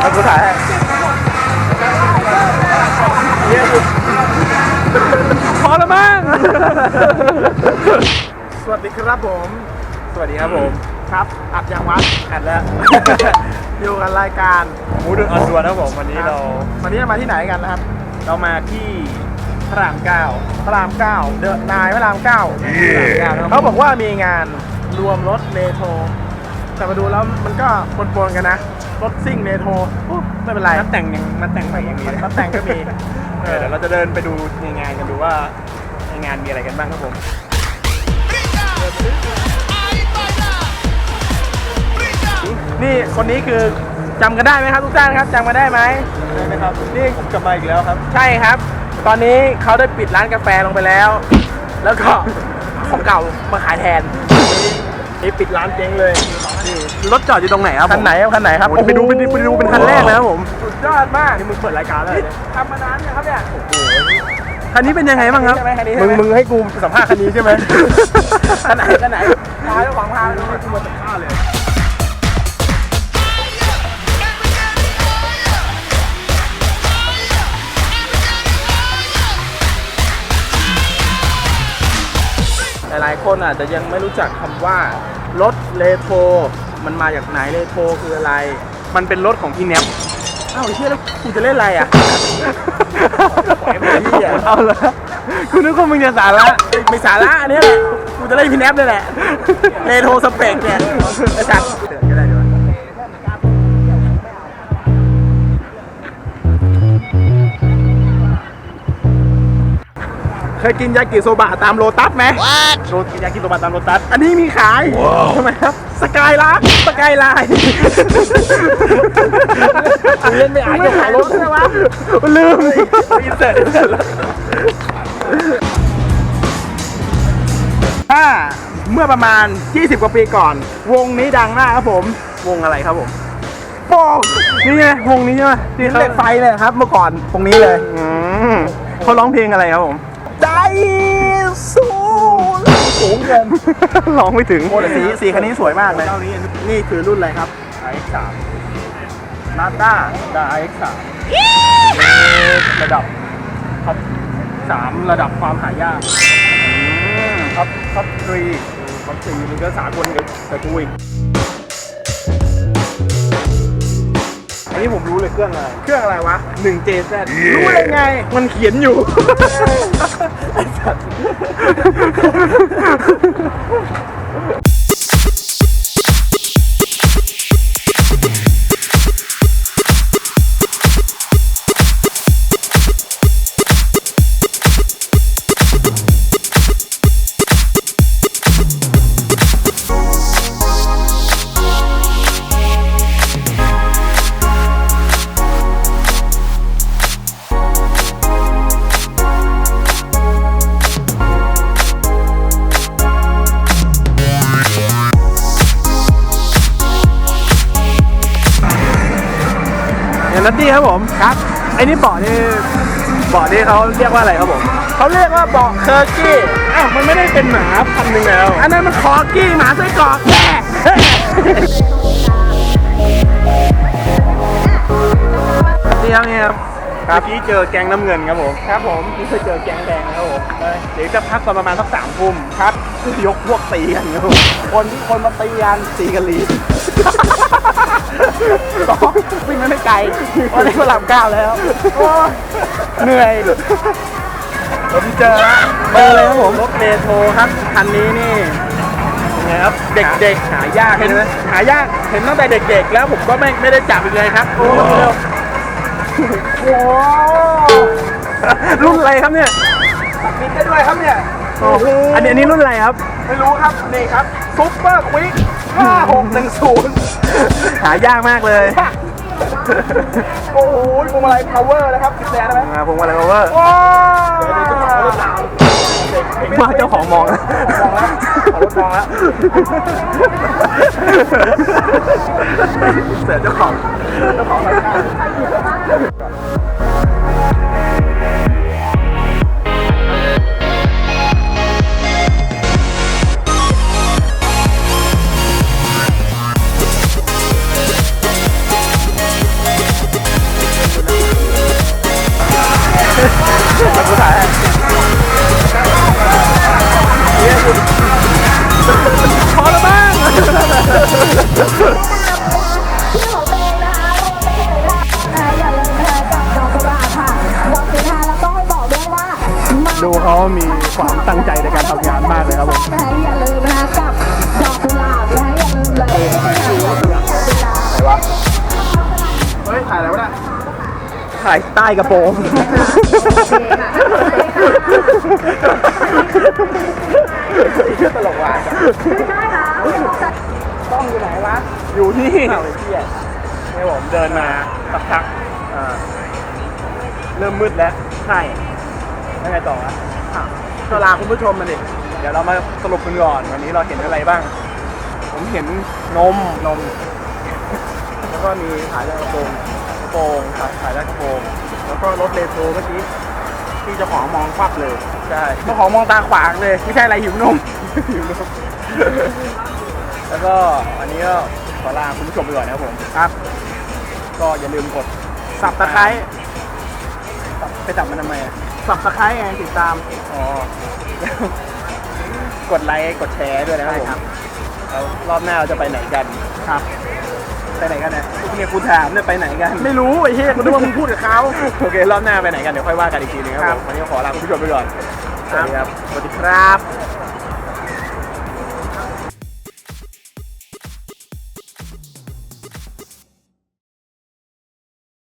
เอากูถ่ายให้พอแล้วมั้ง สวัสดีครับผม สวัสดีครับผม ครับ อัดยังวัดอัดแล้ว อยู่กันรายการมูดออนทัวร์นะครับผมวันนี้เราวันนี้มาที่ไหนกันนะครับ เรามาที่พระรามเก้าพระรามเก้าเดอะนายพระรามเก้าพระรามเก้านะครับเขาบอกว่ามีงานรวมรถเนโทร แต่มาดูแล้วมันก็ปนๆกันนะ รถซิ่งเนโทรอุ๊ยไม่เป็นไรมาแต่งยังมาแต่งใหม่อย่างนี้เลยมาแต่งก็มีเออเดี๋ยวเราจะเดินไปดูในงานกันดูว่าในงานมีอะไรกันบ้างครับผมนี่คนนี้คือจำกันได้ไหมครับทุกท่านครับจำกันได้ไหมใช่ไหมครับนี่ผมกลับมาอีกแล้วครับ ใช่ครับ ตอนนี้เขาได้ปิดร้านกาแฟลงไปแล้ว แล้วก็ของเก่ามาขายแทนนี่ปิดร้านเจ๊งเลยนี่ รถจอดอยู่ตรงไหนครับผมคันไหนครับคันไหนครับโอ้โหไปดูไปดูไปดูเป็นคันแรกเลยครับผมสุดยอดมากนี่มึงเปิดรายการแล้วเหรอเนี่ยทำมานานเนี่ยครับเนี่ยคันนี้เป็นยังไงบ้างครับใช่ไหมคันนี้มึใช่งไหมมึงให้กูสัมภาษณ์คันนี้ใช่ไหมคันไหนคันไหนพาเจ้าของพาไปดูให้กูมาสัมภาษณ์เลยหลายๆคนอาจจะยังไม่รู้จักคำว่ารถ เลโทรมันมาจากไหนเลโทรคืออะไร มันเป็นรถของพี่แนบอ้าวไอ้เชี่ยแล้วกูจะเล่นอะไรอะ ปล่อยมันไปที่อะเอาละกูนึกว่ามึงจะสาระไม่สาระอันนี้แหละกูจะเล่นพี่แนบนี่แหละเลโทรสเปกเนี่ยไอ้สัตว์ เตือนก็ได้ด้วยเคยกินยากิโซบะตามโลตัสไหมโรตียากิโตบะตามโรตัสอันนี้มีขายทำไมครับสกายลักสกายไลน์เล่นไม่อ่านเจ้าของรถใช่ไหมวะลืมอินเสิร์ตอินเสิร์ตแล้วถ้าเมื่อประมาณ 20 กว่าปีก่อน วงนี้ดังมากครับผม วงอะไรครับผมโป้งนี่ไงวงนี้ใช่ไหมที่หินเขาเหล็กไฟเลยครับ เมื่อก่อนตรงนี้เลยอืมเขาร้องเพลงอะไรครับผมใจ สูงสูงเกินร้องไม่ถึงโอ้แต่สีสีคันนี้สวยมากเลยเจ้านี้นี่คือรุ่นอะไรครับ RX3 นาด้าดา RX3 ระดับท็อปสามระดับความหายากท็อปท็อปทรีท็อปสี่มันก็สากลกับกับกูอีกอั นนี้ผมรู้เลยเครื่องอะไร เครื่องอะไรวะ 1 JZ รู้เลยไง มันเขียนอยู่ไอ้สัตว์ นัตตี้ครับผมครับไอ้นี่เบาะนี่เบาะนี่เขาเรียกว่าอะไรครับผมเขาเรียกว่าเบาะเคอร์กี้อ้าวมันไม่ได้เป็นหมาพันหนึ่งแล้ว อันนั้นมันคอร์กี้หมาไส้กรอกแย่นี่ครับนี่ครับเมื่อกี้เจอแก๊งน้ำเงินครับผมครับผมนี่เคยเจอแก๊งแดงนะครับผมเดี๋ยวจะพักตอนประมาณสักสามทุ่มครับยกพวกตีกันครับผมคนที่คนมาตีกันตีกันลีสอง วิ่งไม่ไกลวันนี้ก็หลับก้าวแล้วโอ้ยเหนื่อย ผมเจอละเจอเลยครับผมรถเมโทรครับคันนี้นี่ยังไงครับเด็กๆหายากเห็นใช่ไหมหายากเห็นตั้งแต่เด็ก ๆ แล้วผมก็ไม่ไม่ได้จับอีกเลยครับโอ้โหโอ้โหรุ่นอะไรครับเนี่ยบินได้ด้วยครับเนี่ยอันนี้อันนี้รุ่นอะไรครับ ไม่รู้ครับนี่ครับซุปเปอร์ควิก5610หายากมากเลยโอ้โหพวงมาลัยพาวเวอร์นะครับติดแดนได้ไหมอ่าผมอะไรมาเวอร์ว้าวว่าเจ้าของมองมองแล้วขอรถมองแล้วเสือเจ้าของเจ้าของรายการ ดูเขามีความตั้งใจในการทำงานมากเลยครับผม นะคะอย่าลืมนะคะกับดอกกุหลาบนะคะอย่าลืมเลยนะคะดอกกุหลาบเฮ้ย ถ่ายอะไรวะเนี่ยถ่ายใต้กระโปรงโอเคค่ะตลกว่ะไม่ใช่ค่ะต้องอยู่ไหนวะอยู่ที่เอาไอ้เหี้ยนี่ผมเดินมาสักพักอ่าเริ่มมืดแล้ว ใช่ แล้วไงต่อวะอะก็ลาคุณผู้ชมมาดิเดี๋ยวเรามาสรุปกันก่อนวันนี้เราเห็นอะไรบ้าง ผมเห็นนมนม แล้วก็มีขายใต้กระโปรงกระโปรงขายขายใต้กระโปรงแล้วก็รถเลโทรเมื่อกี้ที่เจ้าของมองควับเลยใช่เจ้าของมองตาขวางเลย ไม่ใช่อะไรหิวนม หิวนม แล้วก็อันนี้ก็ขอลาคุณผู้ชมไปก่อนนะครับผม ครับ ก็อย่าลืมกดสับตะไคร้ไปจับมันทำไมอะ สับตะไคร้ไงติดตาม อ๋อกดไลค์กดแชร์ด้วยนะครับผมใช่ครับแล้วรอบหน้าเราจะไปไหนกัน ครับ ไปไหนกันเนี่ยเนี่ยคุณถามเนี่ยไปไหนกัน ไม่รู้ไอ้เหี้ยกูนึกว่ามึงพูดกับเขา โอเค รอบหน้าไปไหนกัน เดี๋ยวค่อยว่ากันอีกทีนึงคครัรับบผมวันนี้ก็ขอลาคุณผู้ชมไปก่อน สวัสดีครับ สวัสดีครับ